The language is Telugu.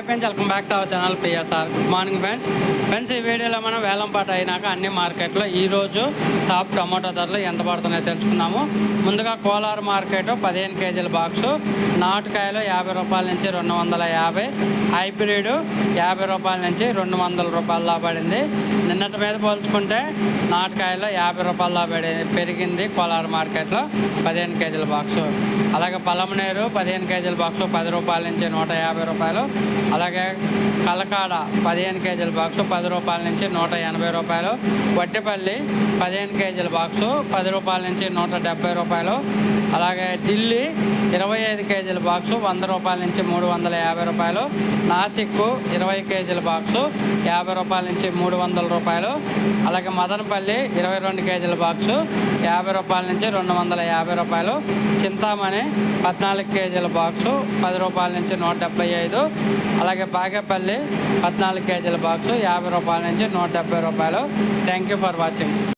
Hi friends welcome back to our channel PSR good morning friends friends ఈ వీడియోలో మనం వేలంపాట అయినాక అన్ని మార్కెట్లో ఈరోజు టాప్ టమాటో ధరలు ఎంత పడుతున్నాయో తెలుసుకున్నాము. ముందుగా కోలార్ మార్కెట్ పదిహేను కేజీల బాక్సు నాటుకాయలు యాభై రూపాయల నుంచి రెండు వందల యాభై హైబ్రిడ్ యాభై రూపాయల నుంచి రెండు వందల రూపాయల దా పడింది. నిన్నటి మీద పోల్చుకుంటే నాటుకాయలు యాభై రూపాయల దా పడి పెరిగింది కోలార్ మార్కెట్లో పదిహేను కేజీల బాక్సు అలాగే పలమనేరు పదిహేను కేజీల బాక్సు పది రూపాయల నుంచి నూట యాభై రూపాయలు అలాగే కలకాడ పదిహేను కేజీల బాక్సు పది రూపాయల నుంచి నూట ఎనభై రూపాయలు. వట్టిపల్లి పదిహేను కేజీల బాక్సు పది రూపాయల నుంచి నూట డెబ్బై రూపాయలు. అలాగే ఢిల్లీ ఇరవై ఐదు కేజీల బాక్సు వంద రూపాయల నుంచి మూడు వందల యాభై రూపాయలు. నాసిక్ ఇరవై కేజీల బాక్సు యాభై రూపాయల నుంచి మూడు వందల రూపాయలు. అలాగే మదనపల్లి ఇరవై రెండు కేజీల బాక్సు యాభై రూపాయల నుంచి రెండు వందల యాభై రూపాయలు. చింతామణి పద్నాలుగు కేజీల బాక్సు పది రూపాయల నుంచి నూట డెబ్బై ఐదు. అలాగే బాగేపల్లి పద్నాలుగు కేజీల బాక్సు యాభై రూపాయల నుంచి నూట డెబ్బై రూపాయలు. Thank you for watching